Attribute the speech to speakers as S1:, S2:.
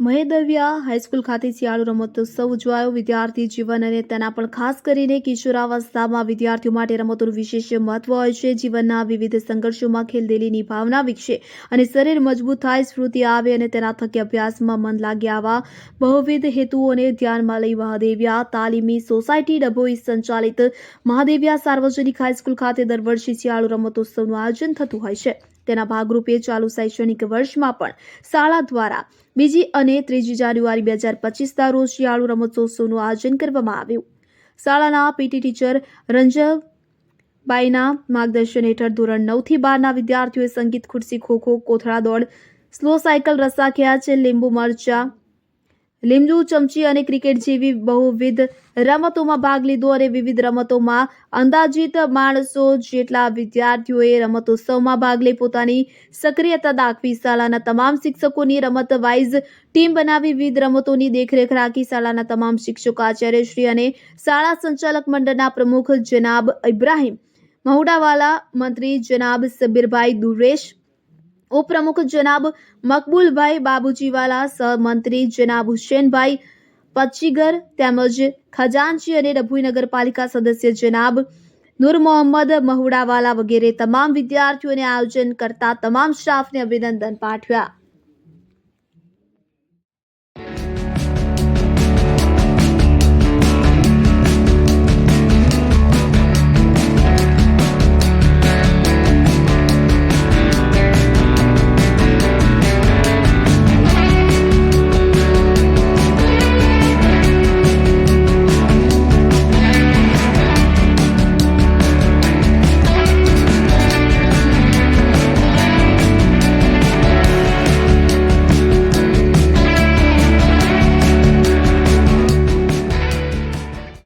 S1: મહેદવિયા high school ખાતે શિયાળુ રમતોત્સવ ઉજવાયો. વિદ્યાર્થી જીવન અને તેના પણ ખાસ કરીને કિશોરાવસ્થામાં વિદ્યાર્થીઓ માટે રમતોનું વિશેષ મહત્વ હોય છે. જીવનના વિવિધ સંઘર્ષોમાં ખેલદેલીની ભાવના વિકસે અને શરીર મજબૂત થાય, સ્મૃતિ આવે અને તેના થકી અભ્યાસમાં મન લાગે આવા બહુવિધ હેતુઓને ધ્યાનમાં લઈ મહાદેવિયા તાલીમી સોસાયટી ડભોઈ સંચાલિત મહાદેવિયા સાર્વજનિક હાઈસ્કૂલ ખાતે દર વર્ષે શિયાળુ રમતોત્સવનું આયોજન થતું હોય છે. તેના ભાગરૂપે ચાલુ શૈક્ષણિક વર્ષમાં પણ શાળા દ્વારા બીજી અને ત્રીજી જાન્યુઆરી બે હજાર પચીસના રોજ શિયાળુ રમતોત્સવનું આયોજન કરવામાં આવ્યું. શાળાના પીટી ટીચર રંજનબાઈના માર્ગદર્શન હેઠળ ધોરણ નવથી બારના વિદ્યાર્થીઓએ સંગીત, ખુરશી, ખોખો, કોથળા દોડ, સ્લો સાયકલ, રસ્સા ખેંચ લીંબુ, મરચા લીંબુ, ચમચી અને ક્રિકેટ જેવી બહુવિધ રમતોમાં ભાગ લીધો અને વિવિધ રમતોમાં અંદાજિત માણસો જેટલા વિદ્યાર્થીઓએ રમતોત્સવમાં ભાગ લઈ પોતાની સક્રિયતા દાખવી, શાળાના તમામ શિક્ષકોની રમત વાઇઝ ટીમ બનાવી, વિવિધ રમતોની દેખરેખ રાખી, શાળાના તમામ શિક્ષકો, આચાર્યશ્રી અને શાળા સંચાલક મંડળના પ્રમુખ જનાબ ઇબ્રાહિમ મહુડાવાલા, મંત્રી જનાબ સબીરભાઈ દુરેશ ઉપપ્રમુખ જનાબ મકબૂલભાઈ બાબુજીવાલા, સહમંત્રી જનાબ હુસેનભાઈ પચ્ચીગર તેમજ ખજાનચી અને ડભોઈ નગરપાલિકા સદસ્ય જનાબ નૂર મોહમ્મદ મહુડાવાલા વગેરે તમામ વિદ્યાર્થીઓને આયોજન કરતા તમામ સ્ટાફને અભિનંદન પાઠવ્યા.